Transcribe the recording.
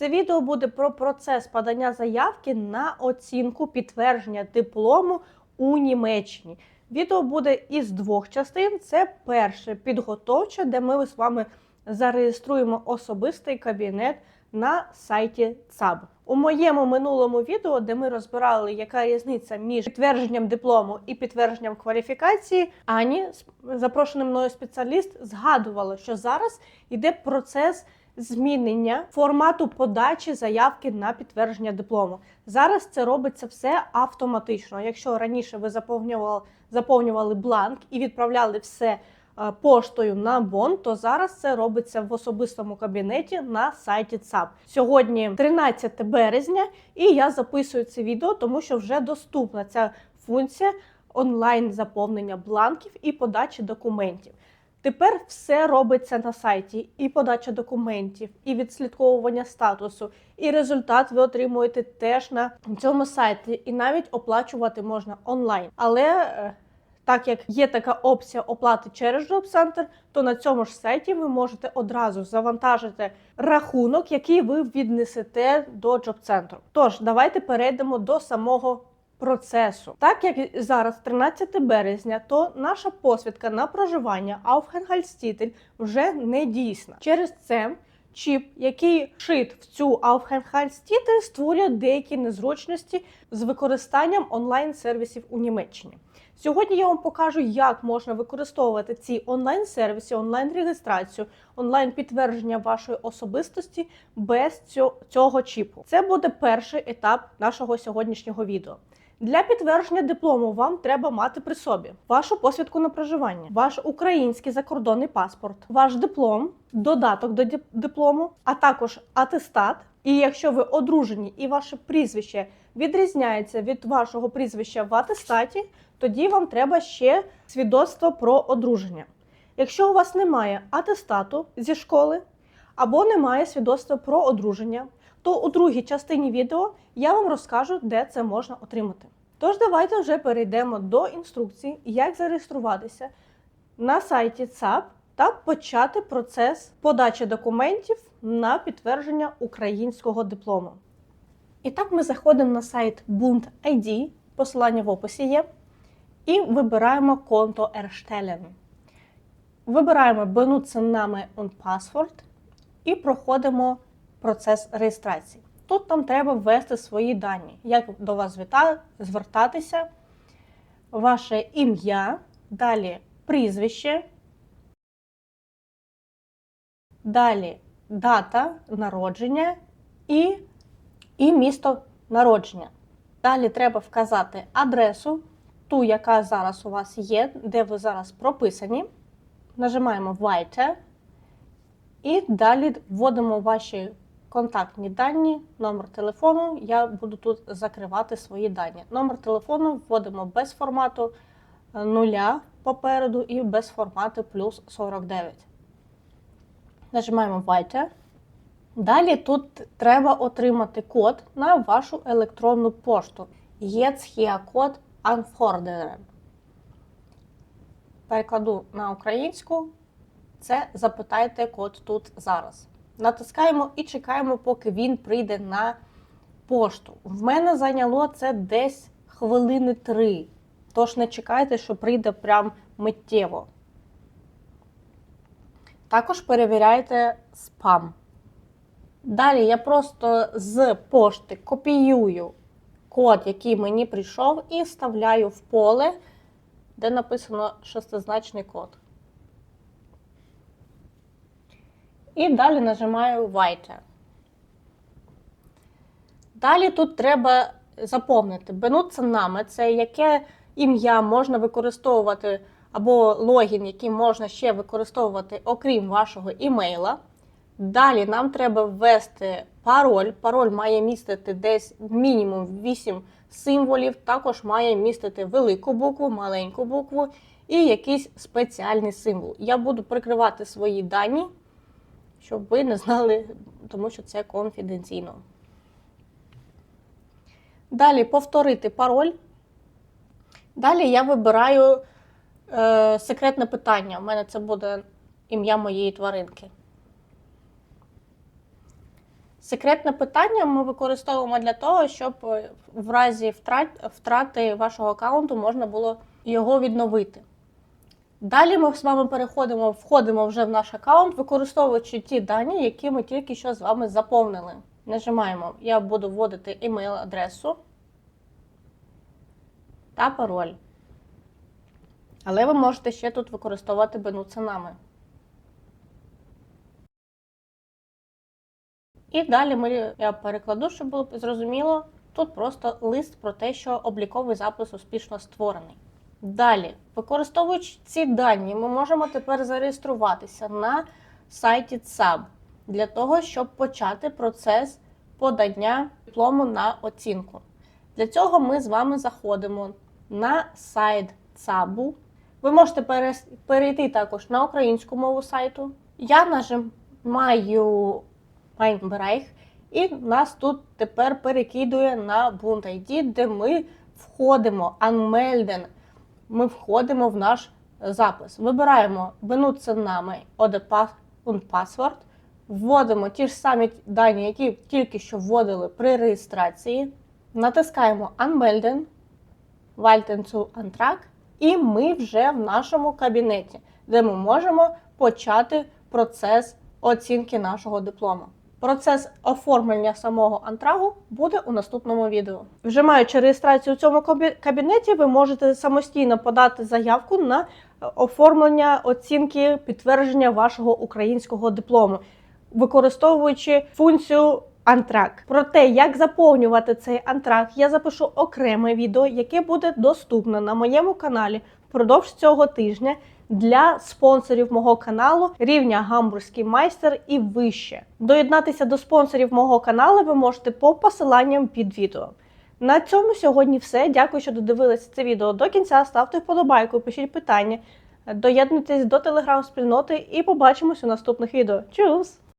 Це відео буде про процес подання заявки на оцінку підтвердження диплому у Німеччині. Відео буде із двох частин. Це перше підготовче, де ми з вами зареєструємо особистий кабінет на сайті ЦАБ. У моєму минулому відео, де ми розбирали, яка різниця між підтвердженням диплому і підтвердженням кваліфікації, Ані, запрошений мною спеціаліст, згадувала, що зараз йде процес змінення формату подачі заявки на підтвердження диплому. Зараз це робиться все автоматично. Якщо раніше ви заповнювали, заповнювали бланк і відправляли все е, поштою на бон, то зараз це робиться в особистому кабінеті на сайті ЦАП. Сьогодні 13 березня, і я записую це відео, тому що вже доступна ця функція онлайн заповнення бланків і подачі документів. Тепер все робиться на сайті: і подача документів, і відслідковування статусу, і результат ви отримуєте теж на цьому сайті, і навіть оплачувати можна онлайн. Але е, так як є така опція оплати через Job Center, то на цьому ж сайті ви можете одразу завантажити рахунок, який ви віднесете до Job Center. Тож давайте перейдемо до самого процесу. Так як зараз 13 березня, то наша посвідка на проживання Aufenthaltstitel вже не дійсна. Через це чіп, який вшит в цю Aufenthaltstitel, створює деякі незручності з використанням онлайн-сервісів у Німеччині. Сьогодні я вам покажу, як можна використовувати ці онлайн-сервіси, онлайн-реєстрацію, онлайн-підтвердження вашої особистості без цього чіпу. Це буде перший етап нашого сьогоднішнього відео. Для підтвердження диплому вам треба мати при собі вашу посвідку на проживання, ваш український закордонний паспорт, ваш диплом, додаток до диплому, а також атестат. І якщо ви одружені і ваше прізвище відрізняється від вашого прізвища в атестаті, тоді вам треба ще свідоцтво про одруження. Якщо у вас немає атестату зі школи або немає свідоцтва про одруження, то у другій частині відео я вам розкажу, де це можна отримати. Тож давайте вже перейдемо до інструкції, як зареєструватися на сайті ЦАП та почати процес подачі документів на підтвердження українського диплому. І так ми заходимо на сайт Bund ID, посилання в описі є, і вибираємо конто Erstellen. Вибираємо Benutzen Name und Passwort і проходимо процес реєстрації. Тут нам треба ввести свої дані, як до вас звертатися, ваше ім'я, далі прізвище, далі дата народження і, і місто народження. Далі треба вказати адресу, ту, яка зараз у вас є, де ви зараз прописані. Нажимаємо Weiter. І далі вводимо ваші контактні дані, номер телефону. Я буду тут закривати свої дані. Номер телефону вводимо без формату е, нуля попереду і без формату плюс 49. Нажимаємо Weiter. Далі тут треба отримати код на вашу електронну пошту. Hier код anforderen. Перекладу на українську. Це запитайте код тут зараз. Натискаємо і чекаємо, поки він прийде на пошту. В мене зайняло це десь хвилини три. Тож не чекайте, що прийде прям миттєво. Також перевіряйте спам. Далі я просто з пошти копіюю код, який мені прийшов, і вставляю в поле, де написано шестизначний код. І далі нажимаю Weiter. Далі тут треба заповнити. Нами це яке ім'я можна використовувати, або логін, який можна ще використовувати, окрім вашого імейла. Далі нам треба ввести пароль. Пароль має містити десь мінімум 8 символів, також має містити велику букву, маленьку букву і якийсь спеціальний символ. Я буду прикривати свої дані, щоб ви не знали, тому що це конфіденційно. Далі повторити пароль. Далі я вибираю е, секретне питання. У мене це буде ім'я моєї тваринки. Секретне питання ми використовуємо для того, щоб в разі втрат- втрати вашого аккаунту можна було його відновити. Далі ми з вами переходимо, входимо вже в наш аккаунт, використовуючи ті дані, які ми тільки що з вами заповнили. Нажимаємо Я буду вводити email-адресу та пароль. Але ви можете ще тут використовувати бенуцинами. І далі ми, я перекладу, щоб було зрозуміло. Тут просто лист про те, що обліковий запис успішно створений. Далі, використовуючи ці дані, ми можемо тепер зареєструватися на сайті ЦАБ для того, щоб почати процес подання диплому на оцінку. Для цього ми з вами заходимо на сайт ЦАБу. Ви можете перейти також на українську мову сайту. Я нажимаю Майнберейх, і нас тут тепер перекидує на Bund де ми входимо Unmelden. Ми входимо в наш запис. Вибираємо нами und Password, вводимо ті ж самі дані, які тільки що вводили при реєстрації. Натискаємо Unmelden, Walten zu Antrag, і ми вже в нашому кабінеті, де ми можемо почати процес оцінки нашого диплому. Процес оформлення самого антрагу буде у наступному відео. Вже маючи реєстрацію у цьому кабінеті, ви можете самостійно подати заявку на оформлення оцінки підтвердження вашого українського диплому, використовуючи функцію антраг. Про те, як заповнювати цей антраг, я запишу окреме відео, яке буде доступне на моєму каналі впродовж цього тижня для спонсорів мого каналу рівня гамбурзький майстер і вище. Доєднатися до спонсорів мого каналу ви можете по посиланням під відео. На цьому сьогодні все. Дякую, що додивилися це відео до кінця. Ставте вподобайку, пишіть питання, доєднуйтесь до телеграм-спільноти і побачимось у наступних відео. Чус!